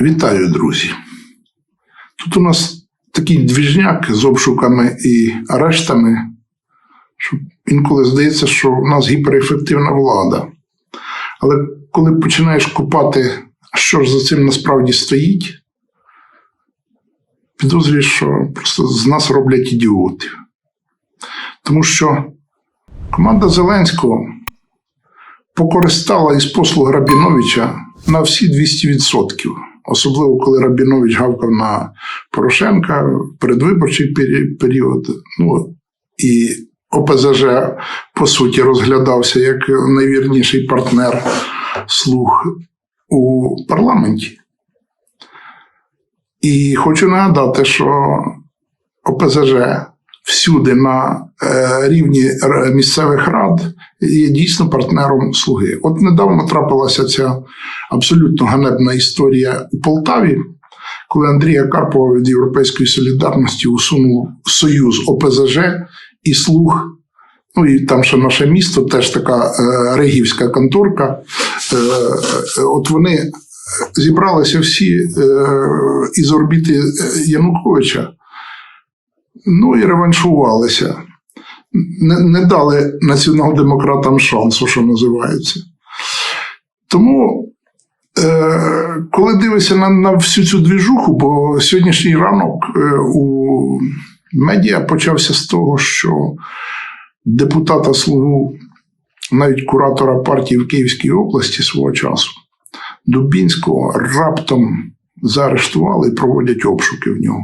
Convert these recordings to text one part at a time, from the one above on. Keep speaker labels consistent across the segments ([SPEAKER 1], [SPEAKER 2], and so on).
[SPEAKER 1] Вітаю, друзі. Тут у нас такий двіжняк з обшуками і арештами, що інколи здається, що в нас гіперефективна влада. Але коли починаєш копати, що ж за цим насправді стоїть, підозрюєш, що просто з нас роблять ідіотів. Тому що команда Зеленського покористала із послуг Рабіновича на всі 200%. Особливо коли Рабінович гавкав на Порошенка в передвиборчий період. Ну і ОПЗЖ, по суті, розглядався як найвірніший партнер слуг у парламенті. І хочу нагадати, що ОПЗЖ всюди на е, рівні місцевих рад є дійсно партнером слуги. От недавно трапилася ця абсолютно ганебна історія у Полтаві, коли Андрія Карпова від Європейської солідарності усунув союз ОПЗЖ і слуг. Ну і там ще наше місто, теж така е, регівська конторка. Е, е, от вони зібралися всі е, із орбіти е, Януковича, ну і реваншувалися. Не, не дали націонал-демократам шансу, що називається. Тому, е, коли дивишся на, на всю цю двіжуху, бо сьогоднішній ранок е, у медіа почався з того, що депутата Слугу, навіть куратора партії в Київській області свого часу, Дубінського раптом заарештували і проводять обшуки в нього.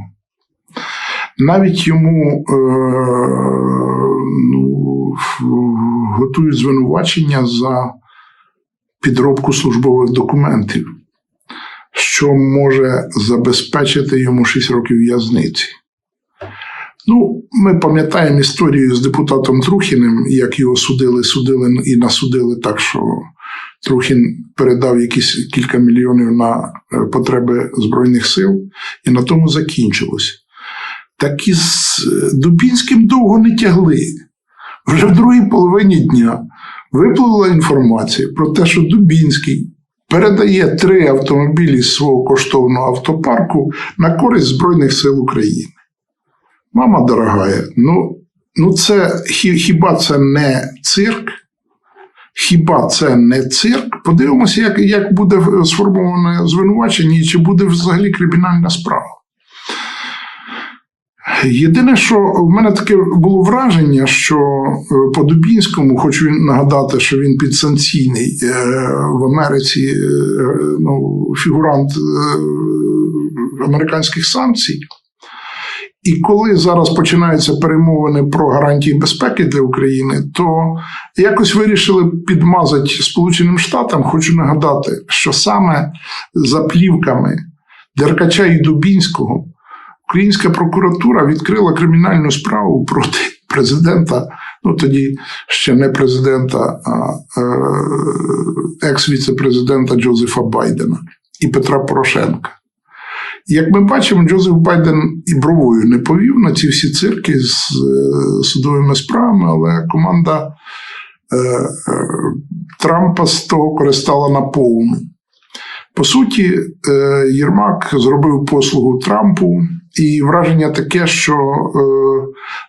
[SPEAKER 1] Навіть йому е, ну, готують звинувачення за підробку службових документів, що може забезпечити йому 6 років в'язниці. Ну, ми пам'ятаємо історію з депутатом Трухіним, як його судили, судили і насудили так, що Трухін передав якісь кілька мільйонів на е, потреби Збройних сил, і на тому закінчилось. Так з е, Дубінським довго не тягли. Вже в другій половині дня випливла інформація про те, що Дубінський передає три автомобілі з свого коштовного автопарку на користь Збройних сил України. Мама дорогая, ну, ну це хіба це не цирк? Хіба це не цирк? Подивимося, як, як буде сформоване звинувачення і чи буде взагалі кримінальна справа. Єдине, що в мене таке було враження, що е, по Дубінському, хочу нагадати, що він підсанкційний е, в Америці е, ну, фігурант американських санкцій. І коли зараз починаються перемовини про гарантії безпеки для України, то якось вирішили підмазати Сполученим Штатам. Хочу нагадати, що саме за плівками Деркача і Дубінського Українська прокуратура відкрила кримінальну справу проти президента, ну тоді ще не президента, а е, екс-віце-президента Джозефа Байдена і Петра Порошенка. Як ми бачимо, Джозеф Байден і бровою не повів на ці всі цирки з е, судовими справами, але команда е, Трампа з того користала наповну. По суті, Єрмак зробив послугу Трампу, і враження таке, що е,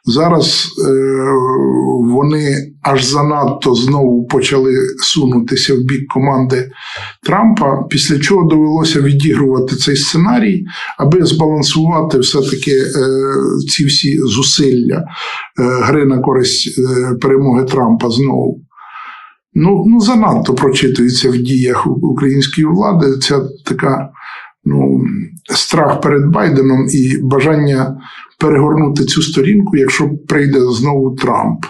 [SPEAKER 1] зараз е, вони аж занадто знову почали сунутися в бік команди Трампа, після чого довелося відігрувати цей сценарій, аби збалансувати все-таки е, ці всі зусилля е, гри на користь е, перемоги Трампа знову. Ну, ну занадто прочитується в діях української влади ця така ну, страх перед Байденом і бажання перегорнути цю сторінку, якщо прийде знову Трамп.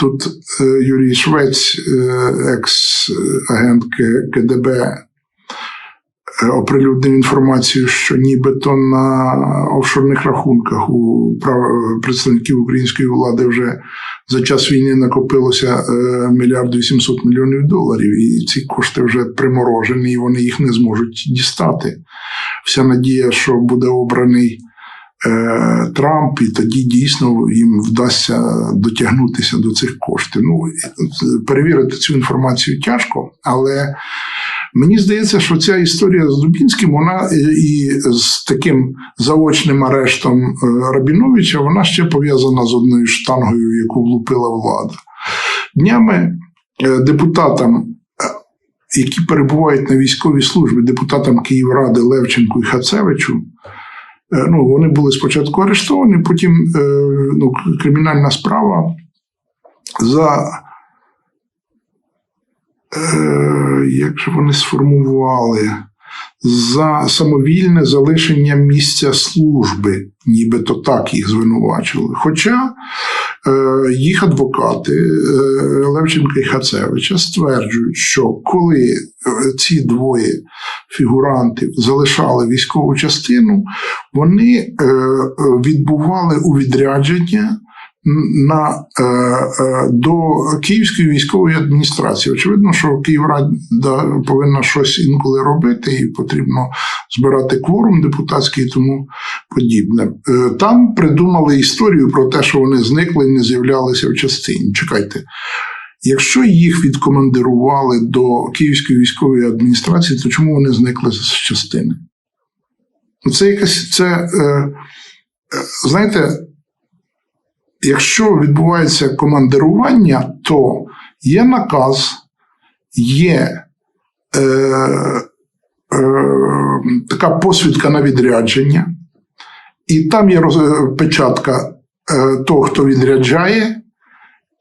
[SPEAKER 1] Тут е, Юрій Швець, е, екс-агент КДБ, е, оприлюднив інформацію, що нібито на офшорних рахунках у представників української влади вже за час війни накопилося мільярд 800 мільйонів доларів, і ці кошти вже приморожені, і вони їх не зможуть дістати. Вся надія, що буде обраний е, Трамп, і тоді дійсно їм вдасться дотягнутися до цих коштів. Ну, перевірити цю інформацію тяжко, але Мені здається, що ця історія з Дубінським, вона і- з таким заочним арештом е, Рабіновича, вона ще пов'язана з одною штангою, яку влупила влада. Днями е, депутатам, які перебувають на військовій службі, депутатам Київради Левченку і Хацевичу, е, ну, вони були спочатку арештовані, потім е, ну, кримінальна справа за. Е, як же вони сформували? За самовільне залишення місця служби, нібито так їх звинувачили. Хоча їх адвокати е, Левченка і Хацевича стверджують, що коли е, ці двоє фігурантів залишали військову частину, вони е, е, відбували у відрядження на, е, е, до Київської військової адміністрації. Очевидно, що Київрада повинна щось інколи робити, і потрібно збирати кворум депутатський і тому подібне. Е, Там придумали історію про те, що вони зникли і не з'являлися в частині. Чекайте. Якщо їх відкомандирували до Київської військової адміністрації, то чому вони зникли з частини? Ну, Це якась це, знаєте, якщо відбувається командирування, то є наказ, є е, е, така посвідка на відрядження, і там є роз, печатка е, того, хто відряджає,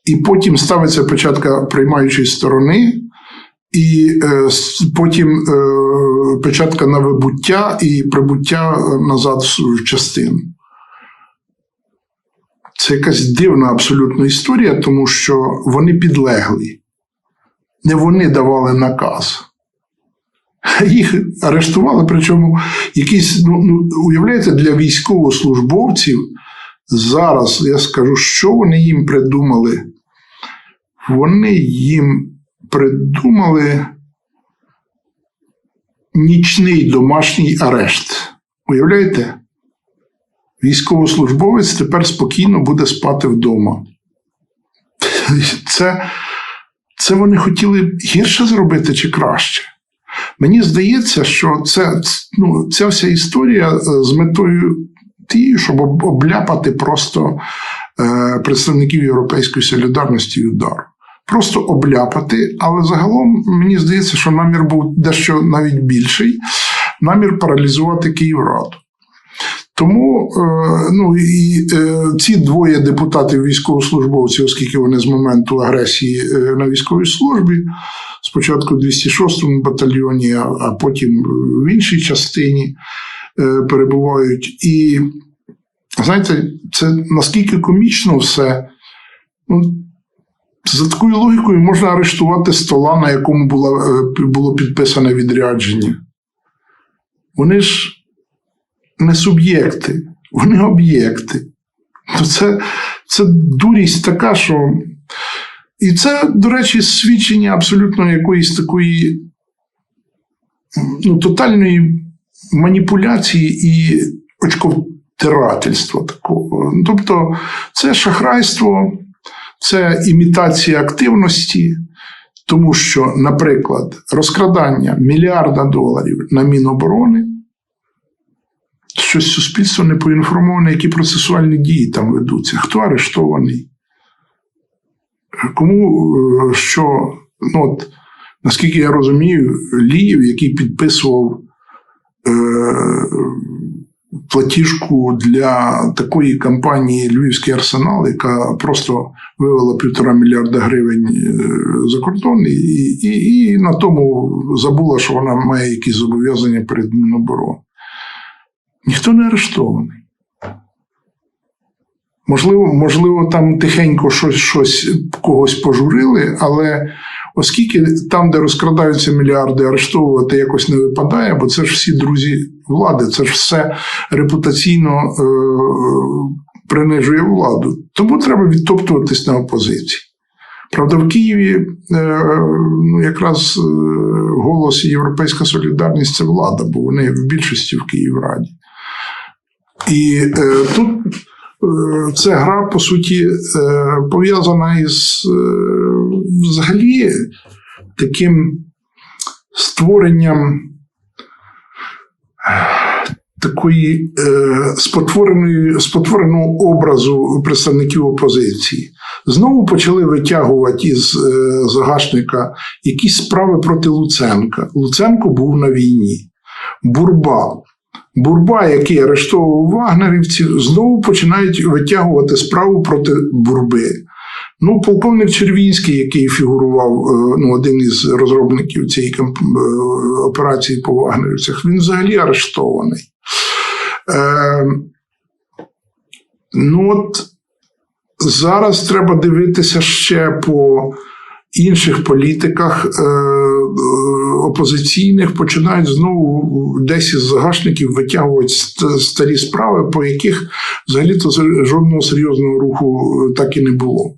[SPEAKER 1] і потім ставиться печатка приймаючої сторони. І е, потім е, печатка на вибуття і прибуття назад в частину. Це якась дивна абсолютно історія, тому що вони підлегли. Не вони давали наказ. Їх арештували, причому якісь, ну, ну уявляєте, для військовослужбовців зараз я скажу, що вони їм придумали. Вони їм придумали нічний домашній арешт. Уявляєте? Військовослужбовець тепер спокійно буде спати вдома. Це, це вони хотіли гірше зробити чи краще? Мені здається, що це, ну, ця вся історія е, з метою тією, щоб обляпати просто е, представників Європейської солідарності і удару. Просто обляпати, але загалом мені здається, що намір був дещо навіть більший намір паралізувати Київраду. Тому е, ну, і е, ці двоє депутатів військовослужбовців, оскільки вони з моменту агресії е, на військовій службі, спочатку в 206-му батальйоні, а, потім в іншій частині перебувають. І знаєте, це наскільки комічно все. Ну, за такою логікою можна арештувати стола, на якому було, було підписане відрядження. Вони ж не суб'єкти, вони об'єкти. То це, це дурість така, що. І це, до речі, свідчення абсолютно якоїсь такої ну, тотальної маніпуляції і очковтирательства такого. Тобто, це шахрайство, це імітація активності, тому що, наприклад, розкрадання мільярда доларів на Міноборони щось суспільство не поінформоване, які процесуальні дії там ведуться, хто арештований, кому е, що, ну от, наскільки я розумію, Ліїв, який підписував е, платіжку для такої компанії Львівський арсенал, яка просто вивела півтора мільярда гривень е, за кордон, і, і, і на тому забула, що вона має якісь зобов'язання перед Міноборони. Ніхто не арештований. Можливо, можливо, там тихенько щось, щось когось пожурили, але оскільки там, де розкрадаються мільярди, арештовувати якось не випадає, бо це ж всі друзі влади, це ж все репутаційно е- принижує владу. Тому треба відтоптуватись на опозиції. Правда, в Києві е, ну, якраз е, голос Європейська солідарність це влада, бо вони в більшості в Київраді. І е, тут е, ця гра, по суті, е, пов'язана із е, взагалі таким створенням такої е, спотвореної, спотвореного образу представників опозиції. Знову почали витягувати із е, загашника якісь справи проти Луценка. Луценко був на війні. Бурба. Бурба, який арештовував вагнерівців, знову починають витягувати справу проти Бурби. Ну, полковник Червінський, який фігурував, е, ну, один із розробників цієї е, операції по вагнерівцях, він взагалі арештований. Е, ну от зараз треба дивитися ще по інших політиках е, е, опозиційних починають знову десь із загашників витягувати старі справи, по яких взагалі-то жодного серйозного руху е, так і не було.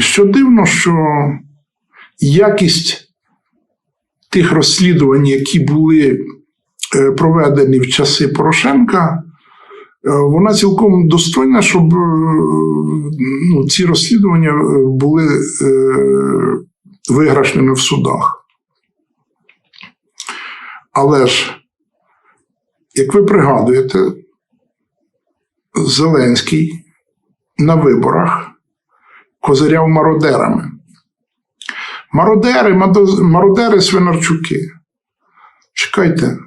[SPEAKER 1] Що дивно, що якість тих розслідувань, які були е, проведені в часи Порошенка, е, вона цілком достойна, щоб ну, ці розслідування були виграшними в судах. Але ж, як ви пригадуєте, Зеленський на виборах козиряв мародерами. Мародери, мародери Свинарчуки. Чекайте,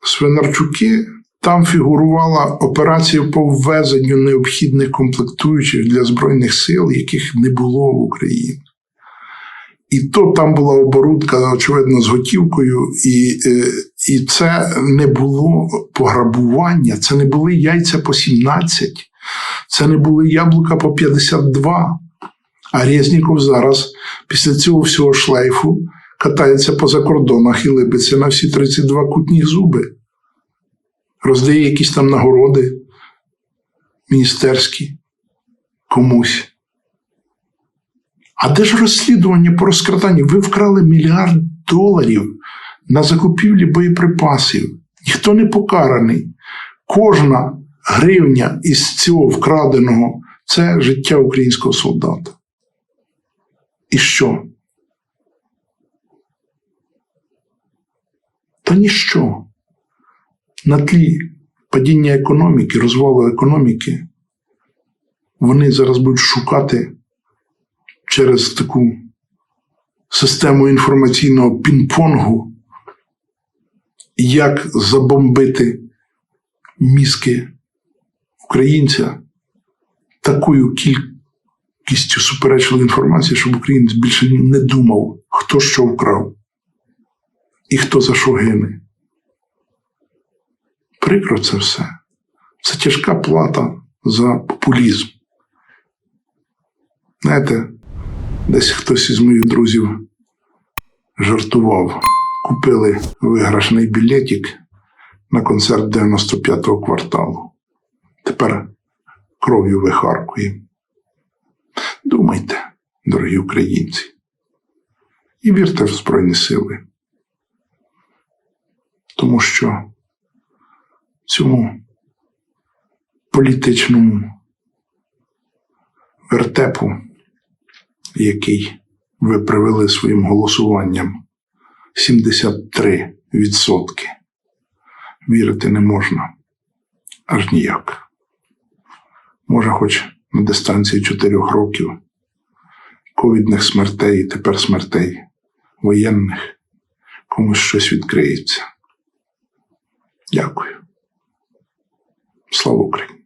[SPEAKER 1] Свинарчуки там фігурувала операція по ввезенню необхідних комплектуючих для Збройних сил, яких не було в Україні. І то там була оборудка, очевидно, з готівкою, і, е, і це не було пограбування, це не були яйця по 17, це не були яблука по 52. А Резніков зараз, після цього всього шлейфу, катається по закордонах і либиться на всі 32 кутні зуби. Роздає якісь там нагороди міністерські комусь. А де ж розслідування по розкраданню? Ви вкрали мільярд доларів на закупівлі боєприпасів. Ніхто не покараний. Кожна гривня із цього вкраденого це життя українського солдата. І що? Та ніщо. На тлі падіння економіки, розвалу економіки, вони зараз будуть шукати через таку систему інформаційного пінг-понгу, як забомбити мізки українця такою кількістю суперечливої інформації, щоб українець більше не думав, хто що вкрав і хто за що гине. Прикро це все. Це тяжка плата за популізм. Знаєте, десь хтось із моїх друзів жартував. Купили виграшний білетик на концерт 95-го кварталу. Тепер кров'ю вихаркує. Думайте, дорогі українці, і вірте в Збройні Сили. Тому що цьому політичному вертепу, який ви привели своїм голосуванням 73%, вірити не можна аж ніяк. Може, хоч на дистанції 4 років ковідних смертей і тепер смертей воєнних комусь щось відкриється. Дякую. Слава Україні!